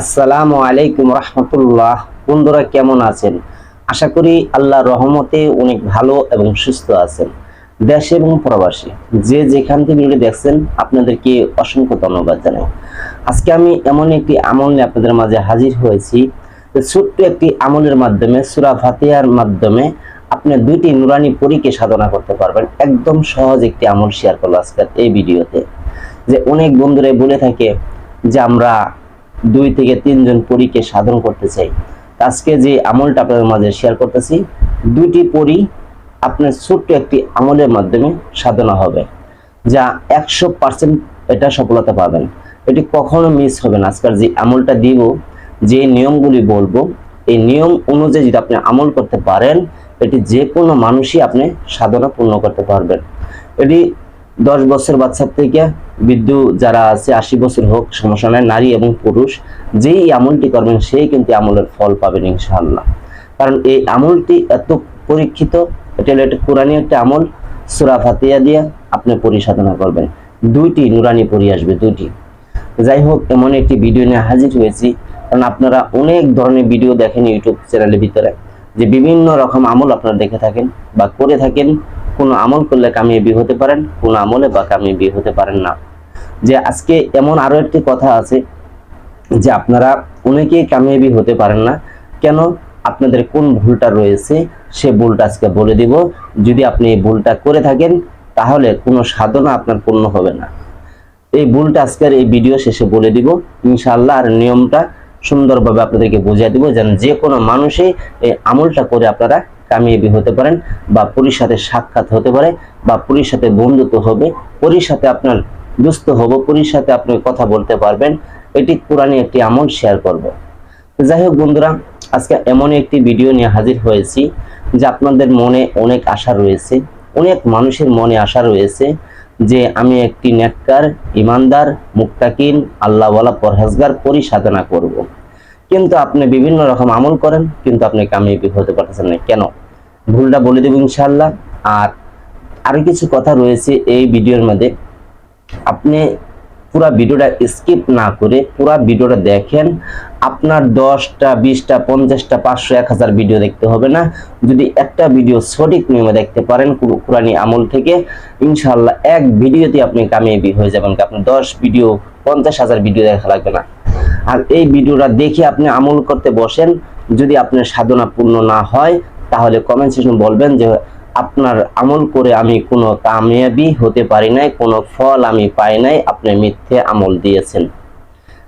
আসসালামু আলাইকুম রহমতুল্লাহ। বন্ধুরা কেমন আছেন? আশা করি আল্লাহ রহমতে অনেক ভালো এবং সুস্থ আছেন। দেশে এবং প্রবাসী, যে যেখান থেকে ভিডিও দেখছেন, আপনাদেরকে অসংখ্য ধন্যবাদ জানাই। আজকে আমি এমন একটি আমল নিয়ে আপনাদের মাঝে হাজির হয়েছি। ছোট্ট একটি আমলের মাধ্যমে, সুরা ফাতিহার মাধ্যমে আপনি দুইটি নুরানি পরীকে সাধনা করতে পারবেন। একদম সহজ একটি আমল শেয়ার করল আজকের এই ভিডিওতে। যে অনেক বন্ধুরাই বলে থাকে যে আমরা দুই থেকে তিনজন পরীকে সাধন করতে চাই। আজকে যে আমলটা আপনাদের মাঝে শেয়ার করতেছি, দুইটি পরী আপনার ছোট্ট একটি আমলের মাধ্যমে সাধনা হবে, যা একশো পার্সেন্ট এটা সফলতা পাবেন। এটি কখনো মিস হবে না। আজকাল যে আমলটা দিব, যে নিয়মগুলি বলব, এই নিয়ম অনুযায়ী যদি আপনি আমল করতে পারেন, এটি যে কোনো মানুষই আপনি সাধনা পূর্ণ করতে পারবেন। এটি দশ বছর বাচ্চার থেকে বৃদ্ধ যারা আছে, আশি বছর হোক, সমস্যা নারী এবং পুরুষ, যেই আমলটি করবেন, সেই কিন্তু আমলের ফল পাবেন ইনশাআল্লাহ। কারণ এই আমলটি এত পরীক্ষিত, এটা হলো একটা কোরআনী একটা আমল, সুরা ফাতিয়া দিয়ে আপনি পরিসাধনা করবেন। দুইটি নুরানি পরি আসবে, দুইটি। যাই হোক, এমন একটি ভিডিও নিয়ে হাজির হয়েছি, কারণ আপনারা অনেক ধরনের ভিডিও দেখেন ইউটিউব চ্যানেলের ভিতরে, যে বিভিন্ন রকম আমল আপনারা দেখে থাকেন বা করে থাকেন। কোনো আমল করলে কামিয়ে কামিয়াবি হতে পারেন, কোনো আমলে বা কামিয়ে কামিয়াবি হতে পারেন না। যে আজকে এমন আরও একটি কথা আছে যে আপনারা অনেকেই কামিয়াবি হতে পারেন না। কেন? আপনাদের কোন ভুলটা রয়েছে সে ভুলটা আজকে বলে দিব। যদি আপনি এই ভুলটা করে থাকেন, তাহলে কোনো সাধনা আপনার পূর্ণ হবে না। এই ভুলটা আজকের এই ভিডিও শেষে বলে দিব। ইনশাআল্লাহ আর নিয়মটা সুন্দরভাবে আপনাদেরকে বুঝিয়ে দিব যেন যে কোনো মানুষই এই আমলটা করে আপনারা কামিয়াবি হতে পারেন বা পুরীর সাথে সাক্ষাৎ হতে পারে বা পুরীর সাথে বন্ধুত্ব হবে। পুরীর সাথে আপনার দুস্থ হব, পুরীর সাথে আপনি কথা বলতে পারবেন। এটি কোরআনে একটি আমল শেয়ার করব। যাই হোক বন্ধুরা, আজকে এমন একটি ভিডিও নিয়ে হাজির হয়েছি, যে আপনাদের মনে অনেক আশা রয়েছে, অনেক মানুষের মনে আশা রয়েছে যে আমি একটি নেককার, ইমানদার মুক্তাকিন আল্লাহওয়ালা পরহেজগার পরি সাধনা করব। কিন্তু আপনি বিভিন্ন রকম আমল করেন, কিন্তু আপনি কামিয়াবি হতে পারতেছেন না। কেন? ভুলটা বলে দেব ইনশাল্লাহ আর আরও কিছু কথা রয়েছে এই ভিডিওর মধ্যে। আপনি পুরো ভিডিওটা স্কিপ না করে পুরো ভিডিওটা দেখেন। আপনার দশটা, বিশটা, পঞ্চাশটা, পাঁচশো, এক হাজার ভিডিও দেখতে হবে না। যদি একটা ভিডিও সঠিক নিয়মে দেখতে পারেন পুরো কোরআনী আমল থেকে ইনশাল্লাহ এক ভিডিওতে আপনি কামিয়াবি হয়ে যাবেন আপনি দশ ভিডিও, পঞ্চাশ হাজার ভিডিও দেখা লাগবে না। আর এই ভিডিওটা দেখে আপনি আমল করতে বসেন। যদি আপনার সাধনা পূর্ণ না হয়, তাহলে কমেন্ট সেকশন বলবেন যে আপনার আমল করে আমি কোনো কামিয়াবি হতে পারি নাই, কোনো ফল আমি পাই নাই, আপনি মিথ্যে আমল দিয়েছেন।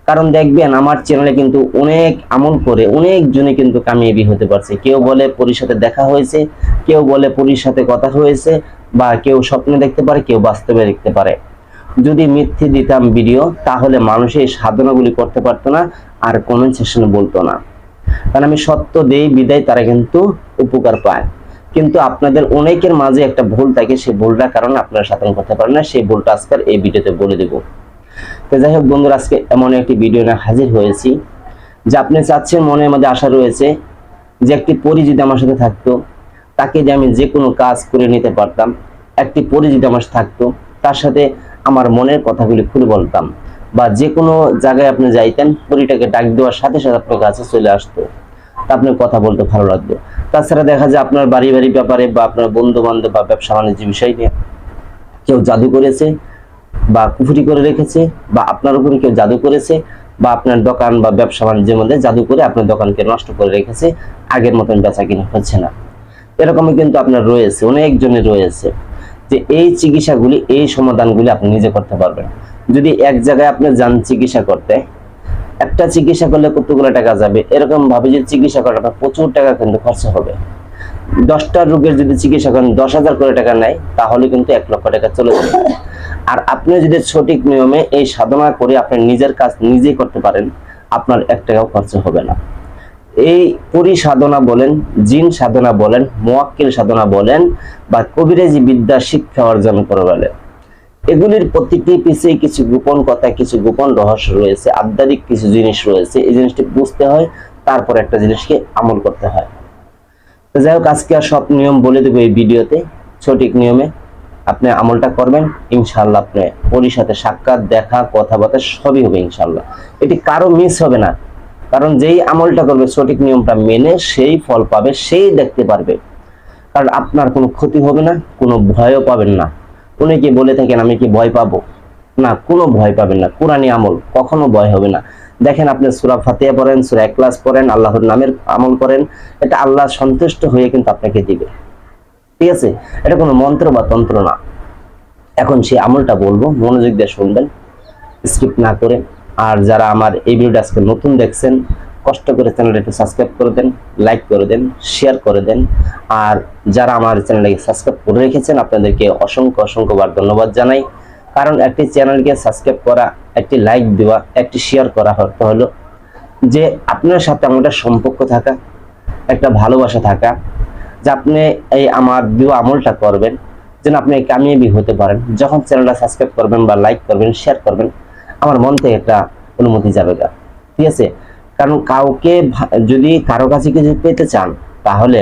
কারণ দেখবেন, আমার চ্যানেলে কিন্তু অনেক আমল করে অনেক জনে কিন্তু কামিয়াবি হতে পারছে। কেউ বলে পরির সাথে দেখা হয়েছে, কেউ বলে পরির সাথে কথা হয়েছে, বা কেউ স্বপ্নে দেখতে পারে, কেউ বাস্তবে দেখতে পারে। যদি মিথ্যে দিতাম ভিডিও, তাহলে মানুষ এই সাধনাগুলি করতে পারতো না, আর কমেন্ট সেকশনে বলতো না। কারণ আমি সত্য দেই, বিদায় তারা কিন্তু উপকার পায়। কিন্তু আপনাদের অনেকের মাঝে একটা ভুল থাকে, সেই ভুলটার কারণে আপনারা সাধন করতে পারেন না, সেই ভুলটা আজকের এই ভিডিওতে বলে দেব। তো যাই হোক বন্ধুরা, আজকে এমন একটি ভিডিও নিয়ে হাজির হয়েছি, যে আপনি চাচ্ছেন, মনের মধ্যে আশা রয়েছে যে একটি পরি যদি আমার সাথে থাকতো, তাকে যে আমি যে কোনো কাজ করে নিতে পারতাম, একটি পরি যদি আমার সাথে থাকতো, তার সাথে আমার মনের কথাগুলি খুলে বলতাম বা যে কোনো জায়গায় আপনি যাইতেন, পরিটাকে ডাক দেওয়ার সাথে সাথে আপনার কাছে চলে আসতো। তা আপনার কথা বলতে ভালো লাগতো। তাছাড়া দেখা যায় আপনার বাড়ি বাড়ি ব্যাপারে বা আপনার বন্ধু বান্ধব বা ব্যবসা বাণিজ্য বিষয় নিয়ে কেউ জাদু করেছে বা কুফুরি করে রেখেছে বা আপনার উপরে কেউ জাদু করেছে বা আপনার দোকান বা ব্যবসা বাণিজ্যের মধ্যে জাদু করে আপনার দোকানকে নষ্ট করে রেখেছে, আগের মতন বেচা কিনা হচ্ছে না। এরকমই কিন্তু আপনার রয়েছে অনেকজনের রয়েছে যে এই চিকিৎসাগুলি, এই সমাধানগুলি আপনি নিজে করতে পারবেন। যদি এক জায়গায় আপনি যান চিকিৎসা করতে একটা চিকিৎসা করলে কতগুলো টাকা যাবে? এরকম ভাবে যে চিকিৎসা করাটা আপনার প্রচুর টাকা কিন্তু খরচ হবে। দশটা রোগের যদি চিকিৎসা করেন, দশ হাজার করে টাকা নেয়, তাহলে কিন্তু এক লক্ষ টাকা চলে যাবে। আর আপনি যদি সঠিক নিয়মে এই সাধনা করে আপনি নিজের কাজ নিজেই করতে পারেন, আপনার এক টাকাও খরচ হবে না। এই পরি সাধনা বলেন, জিন সাধনা বলেন, মোয়াক্কিল সাধনা বলেন, বা কবিরাজি বিদ্যা শিক্ষা অর্জন করে বলেন। এগুলির প্রতিটি পিছে কিছু গোপন কথা, কিছু গোপন রহস্য রয়েছে, আধ্যাত্মিক কিছু জিনিস রয়েছে। এই জিনিসটি বুঝতে হয়, তারপর একটা জিনিসকে আমল করতে হয়। তো যাই হোক, আজকে আর সব নিয়ম বলে দেবো এই ভিডিওতে। সঠিক নিয়মে আপনি আমলটা করবেন ইনশাল্লাহ আপনি পরির সাথে সাক্ষাৎ, দেখা, কথাবার্তা সবই হবে ইনশাল্লাহ এটি কারও মিস হবে না। কারণ যেই আমলটা করবে, সঠিক নিয়মটা মেনে সেই ফল পাবে, সেই দেখতে পারবে। কারণ আপনার কোনো ক্ষতি হবে না, কোনো ভয়ও পাবেন না। অনেকে বলে থাকেন, আমি কি ভয় পাবো? না, কোনো ভয় পাবেন না। কোরআনী আমল, কখনো ভয় হবে না। দেখেন আপনি সুরা ফাতিয়া পড়েন, সুরা একলাস পড়েন, আল্লাহর নামের আমল করেন এটা আল্লাহ সন্তুষ্ট হয়ে কিন্তু আপনাকে দিবে। ঠিক আছে? এটা কোনো মন্ত্র বা তন্ত্র না। এখন সেই আমলটা বলব, মনোযোগ দিয়ে শুনবেন, স্কিপ না করে। আর যারা আমার এই ভিডিওটা আজকে নতুন দেখছেন কষ্ট করে চ্যানেলটা একটু সাবস্ক্রাইব করে দেন লাইক করে দেন শেয়ার করে দেন। আর যারা আমার চ্যানেলটাকে সাবস্ক্রাইব করে রেখেছেন, আপনাদেরকে অসংখ্য অসংখ্যবার ধন্যবাদ জানাই। কারণ একটি চ্যানেলকে সাবস্ক্রাইব করা, একটি লাইক দেওয়া, একটি শেয়ার করা অর্থ হলো যে আপনার সাথে আমার একটা সম্পর্ক থাকা, একটা ভালোবাসা থাকা, যে আপনি এই আমার দেওয়া আমলটা করবেন, যেন আপনি কামিয়াবি হতে পারেন। যখন চ্যানেলটা সাবস্ক্রাইব করবেন বা লাইক করবেন শেয়ার করবেন, আমার মন থেকে একটা অনুমতি যাবে ঠিক আছে? কারণ কাউকে যদি কারও কাছে কিছু পেতে চান, তাহলে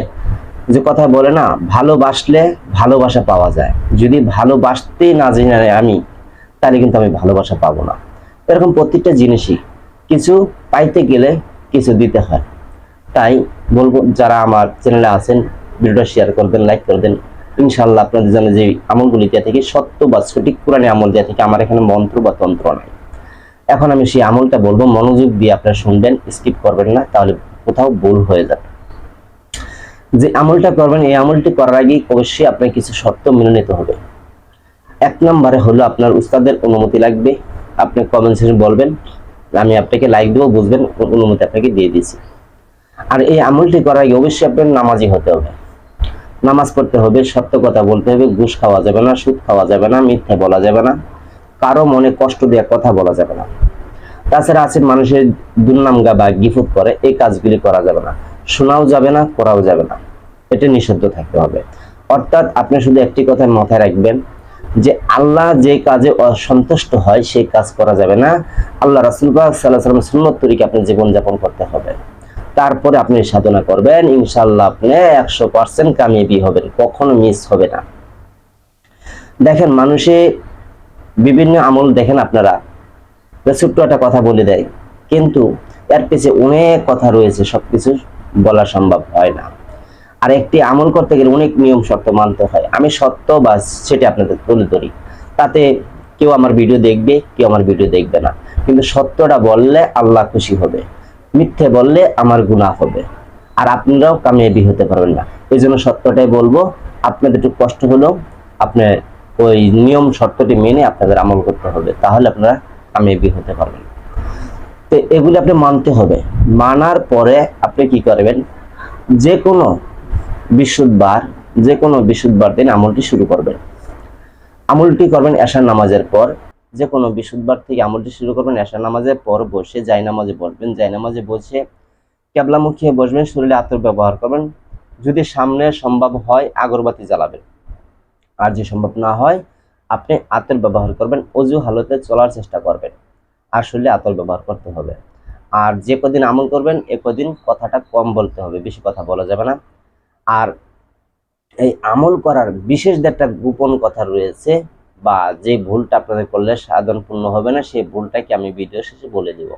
যে কথা বলে না, ভালোবাসলে ভালোবাসা পাওয়া যায়। যদি ভালোবাসতে না জানি আমি, তাহলে কিন্তু আমি ভালোবাসা পাবো না। এরকম প্রত্যেকটা জিনিসই কিছু পাইতে গেলে কিছু দিতে হয়। তাই বলব, যারা আমার চ্যানেলে আছেন, ভিডিওটা শেয়ার করবেন লাইক করবেন ইনশাল্লাহ আপনাদের জন্য যে আমলগুলি দেওয়া থেকে, সত্য বা সঠিক কোরআনে আমল দেওয়া থেকে, আমার এখানে মন্ত্র বা তন্ত্র নাই। এখন আমি সেই আমলটা বলব, মনোযোগ দিয়ে আপনারা শুনবেন স্কিপ করবেন না, তাহলে কোথাও ভুল হয়ে যাবে। যে আমলটা করবেন, এই আমলটি করার আগে অবশ্যই আপনার কিছু শর্ত মেনে নিতে হবে। এক নম্বরে হলো আপনার উস্তাদের অনুমতি লাগবে, আপনি কমেন্ট সেকশন বলবেন, আমি আপনাকে লাইক দেবো, বুঝবেন অনুমতি আপনাকে দিয়ে দিয়েছি। আর এই আমলটি করার আগে অবশ্যই আপনার নামাজি হতে হবে। নামাজ পড়তে হবে, সত্য কথা বলতে হবে, ঘুষ খাওয়া যাবে না, সুদ খাওয়া যাবে না, মিথ্যা বলা যাবে না। কারও মনে কষ্ট দেওয়ার কথা বলা যাবে না। তাছাড়া আছে মানুষের দুর্নামগা বা গিফুত করে, এই কাজগুলি করা যাবে না। শোনাও যাবে না করাও যাবে না। এটা নিষিদ্ধ থাকতে হবে। অর্থাৎ আপনি শুধু একটি কথা মাথায় রাখবেন যে আল্লাহ যে কাজে অসন্তুষ্ট হয়, সেই কাজ করা যাবে না। আল্লাহ রাসুল সাল্লাহ সাল্লাম সুন্নত তরিকে আপনি জীবনযাপন করতে হবে। তারপরে আপনি সাধনা করবেন ইনশাল্লাহ আপনি একশো পার্সেন্ট কামিয়াবি হবেন, কখনো মিস হবে না। দেখেন, মানুষে বিভিন্ন আমল দেখেন আপনারা। ছোট্ট একটা কথা বলে দেয়। কিন্তু এর পিছে অনেক কথা রয়েছে, সবকিছু বলা সম্ভব হয় না। আর একটি আমল করতে গেলে অনেক নিয়ম, শর্ত মানতে হয়। আমি সত্য বা সেটা আপনাদের তুলে ধরি। তাতে কেউ আমার ভিডিও দেখবে, কেউ আমার ভিডিও দেখবে না। কিন্তু সত্যটা বললে আল্লাহ খুশি হবে। মিথ্যে বললে আমার গুনাহ হবে। আর আপনারাও কামিয়াবি হতে পারবেন না। এই জন্য সত্যটাই বলব, আপনাদের একটু কষ্ট হলেও আপনার ওই নিয়ম শর্তটি মেনে আপনাদের আমল করতে হবে, তাহলে আপনারা কামিয়াবি হতে পারবেন। তো এগুলি আপনি মানতে হবে। মানার পরে আপনি কি করবেন? যে কোনো বিশুদ্ধবার যে কোনো বিশুদ্ধবার দিন আমলটি শুরু করবেন। আমলটি করবেন এশার নামাজের পর। যে কোনো বিশুদ্ধবার থেকে আমলটি শুরু করবেন এশার নামাজের পর বসে জাই নামাজে বসবেন। জাই নামাজে বসে কেবলামুখী হয়ে বসবেন, শরীরে আতর ব্যবহার করবেন। যদি সামনে সম্ভব হয়, আগরবাতি জ্বালাবেন। আর যে সম্ভব না হয়, আপনি আতর ব্যবহার করবেন, অজু হালতে চলার চেষ্টা করবেন। শরীরে আতর ব্যবহার করতে হবে। আর যে কদিন আমল করবেন, এ কদিন কথাটা কম বলতে হবে, বেশি কথা বলা যাবে না। আর এই আমল করার বিশেষ একটা গোপন কথা রয়েছে বা যে ভুলটা আপনাদের করলে সাধন পূর্ণ হবে না, সেই ভুলটাকে আমি ভিডিও শেষে বলে দিব।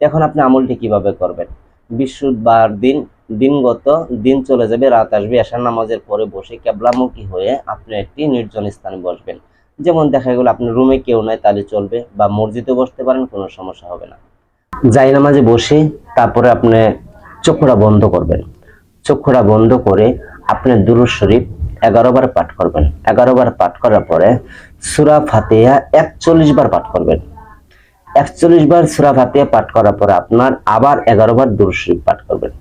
এখন আপনি আমলটি কীভাবে করবেন। বৃহস্পতিবার দিন, দিনগত দিন চলে যাবে, রাত আসবে, এশার নামাজের পরে বসে কেবলামুখী হয়ে আপনি একটি নির্জন স্থানে বসবেন। যেমন দেখা গেল আপনার রুমে কেউ নাই, তাহলে চলবে বা মসজিদে বসতে পারেন, কোনো সমস্যা হবে না। যাই নামাজে বসে তারপরে আপনি চক্ষুরা বন্ধ করবেন। চক্ষুরা বন্ধ করে আপনি দুরুদ শরীফ এগারো বার পাঠ করবেন। এগারো বার পাঠ করার পরে সুরা ফাতেহা একচল্লিশ বার পাঠ করবেন। একচল্লিশ বার সুরা ফাতেহা পাঠ করার পরে আপনার আবার এগারো বার দুরুদ শরীফ পাঠ করবেন।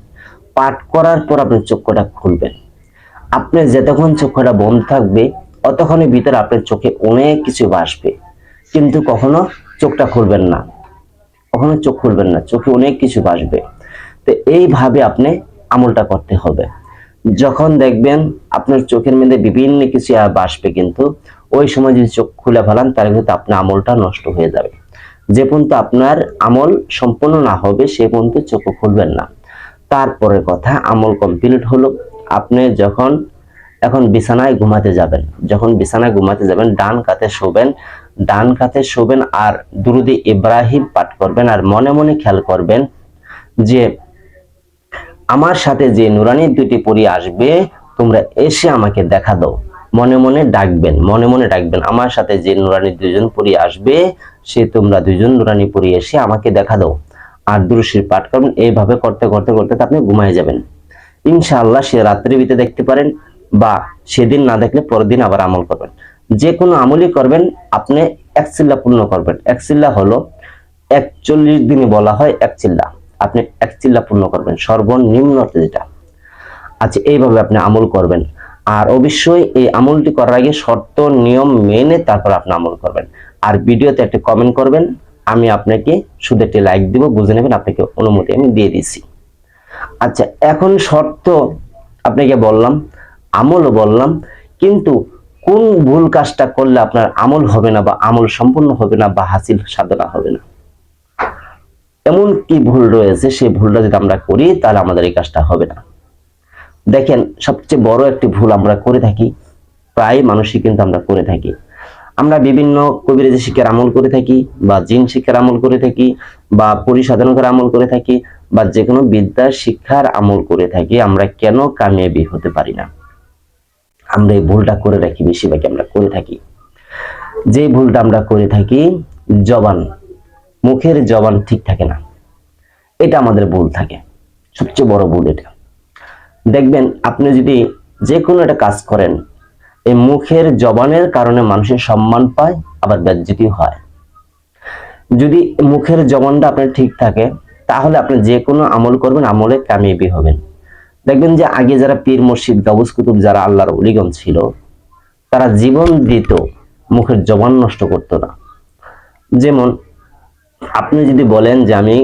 পাঠ করার পর আপনি চক্ষুটা খুলবেন। আপনি যতক্ষণ চক্ষুটা বন্ধ থাকবে অতক্ষণের ভিতরে আপনার চোখে অনেক কিছু ভাসবে কিন্তু কখনো চোখটা খুলবেন না। কখনো চোখ খুলবেন না, চোখে অনেক কিছু ভাসবে তো এইভাবে আপনি আমলটা করতে হবে। যখন দেখবেন আপনার চোখের মধ্যে বিভিন্ন কিছু বাসবে কিন্তু, ওই সময় যদি চোখ খুলে ফেলান, তাহলে কিন্তু আপনার আমলটা নষ্ট হয়ে যাবে। যে পর্যন্ত আপনার আমল সম্পূর্ণ না হবে, সে পর্যন্ত চোখ খুলবেন না। তারপরে কথা, আমল কমপ্লিট হলো। আপনি যখন এখন বিছানায় ঘুমাতে যাবেন, যখন বিছানায় ঘুমাতে যাবেন, ডান কাতে শোবেন, ডান কাতে শোবেন আর দুরুদি ইব্রাহিম পাঠ করবেন আর মনে মনে খেয়াল করবেন যে আমার সাথে যে নুরানির দুটি পরি আসবে, তোমরা এসে আমাকে দেখা দাও। মনে মনে ডাকবেন, মনে মনে ডাকবেন, আমার সাথে যে নুরানি দুজন পরি আসবে, সে তোমরা দুজন নুরানি পরি এসে আমাকে দেখা দাও। আর দুরুশির পাঠ করবেন এইভাবে করতে করতে করতে আপনি ঘুমায় যাবেন। ইনশাআল্লাহ সে রাত্রি ভিতরে দেখতে পারেন বা সেদিন না দেখলে পরের দিন আবার আমল করবেন। যে কোনো আমলই করবেন, আপনি এক চিল্লা পূর্ণ করবেন। এক চিল্লা হলো একচল্লিশ দিনে বলা হয় এক চিল্লা। আপনি এক চিল্লা পূর্ণ করবেন, সর্বনিম্ন যেটা। আচ্ছা এইভাবে আপনি আমল করবেন। আর অবশ্যই এই আমলটি করার আগে শর্ত, নিয়ম মেনে তারপর আপনি আমল করবেন। আর ভিডিওতে একটা কমেন্ট করবেন, আমি আপনাকে শুধু একটি লাইক দিব, বুঝে নেবেন আপনাকে অনুমতি আমি দিয়ে দিছি আচ্ছা এখন শর্ত আপনাকে বললাম, আমলও বললাম, কিন্তু কোন ভুল কাজটা করলে আপনার আমল হবে না বা আমল সম্পূর্ণ হবে না বা হাসিল সাধনা হবে না? এমন কি ভুল রয়েছে, সেই ভুলটা যদি আমরা করি, তাহলে আমাদের এই কাজটা হবে না। দেখেন, সবচেয়ে বড় একটি ভুল আমরা করে থাকি, প্রায় মানুষই কিন্তু আমরা করে থাকি। আমরা বিভিন্ন কবিরাজি শিক্ষার আমল করে থাকি, বা জিন শিক্ষার আমল করে থাকি, বা পরিসাধন পরিসাধনকার আমল করে থাকি, বা যে কোনো বিদ্যা শিক্ষার আমল করে থাকি, আমরা কেন কামিয়াবি হতে পারি না? আমরা এই ভুলটা করে রাখি, বেশিরভাগই আমরা করে থাকি। যে ভুলটা আমরা করে থাকি, জবান, মুখের জবান ঠিক থাকে না। এটা আমাদের ভুল থাকে। সবচেয়ে বড় ভুল এটা। দেখবেন আপনি যদি যে কোনো একটা কাজ করেন, এই মুখের জবানের কারণে মানুষের সম্মান পায়, আবার ব্যাজ্যতি হয়। যদি মুখের জবানটা আপনার ঠিক থাকে, তাহলে আপনি যে কোনো আমল করবেন, আমলে কামিয়াবি হবেন। দেখবেন যে আগে যারা পীর মসজিদ গাবুস কুতুব যারা আল্লাহর অলিগণ ছিল, তারা জীবন দিত মুখের জবান নষ্ট করতো না। যেমন আপনি যদি বলেন যে আমি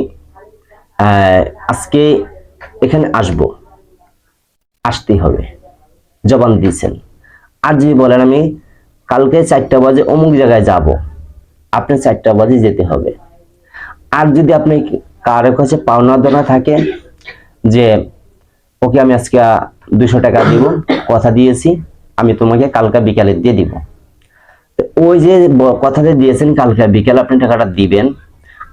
আজকে এখানে আসব আসতেই হবে। জবান দিয়েছেন। আর যদি বলেন আমি, কালকে চারটা বাজে অমুক জায়গায় যাব। আপনি চারটা বাজে যেতে হবে। আর যদি আপনি কারও কাছে পাওনা দেনা থাকে যে, ওকে আমি আজকে দুশো টাকা দিব, কথা দিয়েছি, আমি তোমাকে কালকা বিকালে দিয়ে দিব। ওই যে কথাতে দিয়েছেন, কালকে বিকালে আপনি টাকাটা দিবেন,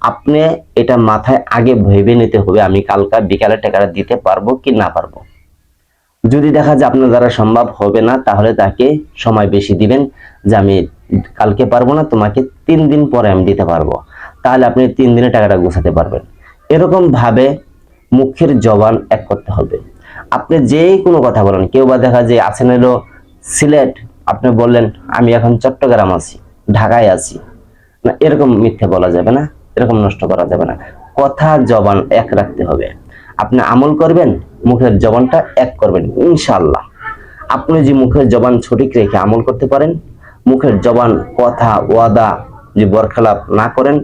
আপনি এটা মাথায় আগে ভেবে নিতে হবে, আমি কালকা বিকালে টাকাটা দিতে পারব কি না পারব। যদি দেখা যায় আপনার দ্বারা সম্ভব হবে না, তাহলে তাকে সময় বেশি দিবেন যে আমি কালকে পারব না, তোমাকে তিন দিন পরে আমি দিতে পারব। তাহলে আপনি তিন দিনে টাকাটা গোছাতে পারবেন। এরকম ভাবে মুখের জবান এক করতে হবে। আপনি যে কোনো কথা বলেন, কেউ বা দেখা যায় আছেন এলো সিলেট, আপনি বললেন, আমি এখন চট্টগ্রাম আছি, ঢাকায় আছি। না, এরকম মিথ্যে বলা যাবে না, এরকম নষ্ট করা যাবে না। কথা, জবান এক রাখতে হবে। আপনি আমল করবেন, মুখের জবানটা এক করবেন, ইনশাআল্লাহ। আপনি যে মুখের জবান সঠিক রেখে আমল করতে পারেন, মুখের জবান কথা, ওয়াদা, যে বরখেলাপ না করেন,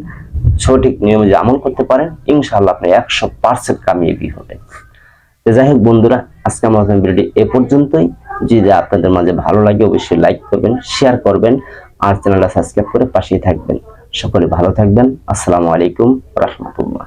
সঠিক নিয়মে যে আমল করতে পারেন, ইনশাআল্লাহ আপনি একশো পার্সেন্ট কামিয়াবি হবেন যাই হোক বন্ধুরা, আজকে আমার ভিডিওটি এ পর্যন্তই। যদি আপনাদের মাঝে ভালো লাগে, অবশ্যই লাইক করবেন, শেয়ার করবেন, আর চ্যানেলটা সাবস্ক্রাইব করে পাশেই থাকবেন। সকলে ভালো থাকবেন। আসসালামু আলাইকুম, রহমতুল্লাহ।